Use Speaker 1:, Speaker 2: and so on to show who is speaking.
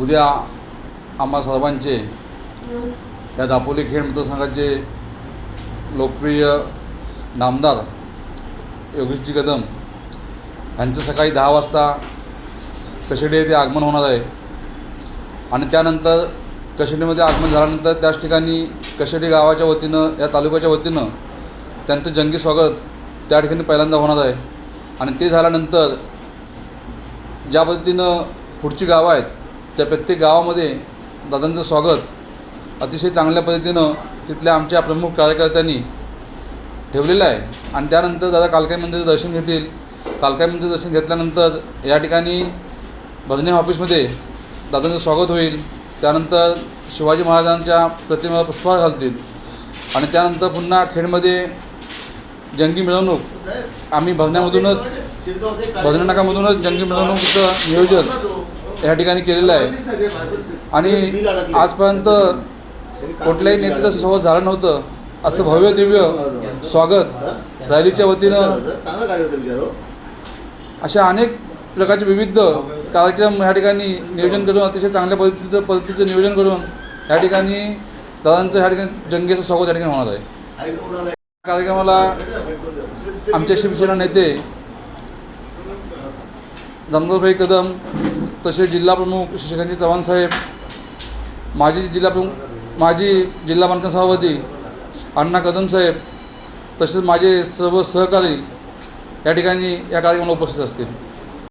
Speaker 1: उद्या आम्हा सर्वांचे या दापोली खेड मतदारसंघाचे लोकप्रिय नामदार योगेशजी कदम यांचं सकाळी दहा वाजता कशेडी येथे आगमन होणार आहे. आणि त्यानंतर कशेडीमध्ये आगमन झाल्यानंतर त्याच ठिकाणी कशेडी गावाच्या वतीनं या तालुक्याच्या वतीनं त्यांचं जंगी स्वागत त्या ठिकाणी पहिल्यांदा होणार आहे. आणि ते झाल्यानंतर ज्या पद्धतीनं पुढची गावं आहेत त्या प्रत्येक गावामध्ये दादांचं स्वागत. अतिशय चांगल्या पद्धतीनं तिथल्या आमच्या प्रमुख कार्यकर्त्यांनी ठेवलेलं आहे. आणि त्यानंतर दादा कालकाई मंदिराचं दर्शन घेतील. कालकाई मंदिराचं दर्शन घेतल्यानंतर या ठिकाणी भजनी ऑफिसमध्ये दादांचं स्वागत होईल. त्यानंतर शिवाजी महाराजांच्या प्रतिमेला पुष्पहार घालतील. आणि त्यानंतर पुन्हा खेडमध्ये जंगी मिरवणूक. आम्ही भजण्यामधूनच भजनी नाकामधूनच जंगी मिरवणूकीचं नियोजन. या ठिकाणी केलेलं आहे. आणि आजपर्यंत कुठल्याही नेत्याचं सोबत झालं नव्हतं. असं भव्य दिव्य स्वागत रॅलीच्या वतीनं अशा अनेक प्रकारचे विविध कार्यक्रम ह्या ठिकाणी नियोजन करून अतिशय चांगल्या पद्धतीचं पद्धतीचं नियोजन करून या ठिकाणी दादांचं ह्या ठिकाणी जंगेचं स्वागत या ठिकाणी होणार आहे. या कार्यक्रमाला आमचे शिवसेना नेते जमदारभाई कदम तसे जिल्हाप्रमुख श्रीकांतजी चव्हाण साहेब माजी जिल्हाप्रमुख माजी जिल्हा बांधकाम सभापती अण्णा कदम साहेब तसेच माझे सर्व सहकारी या ठिकाणी या कार्यक्रमाला उपस्थित असतील.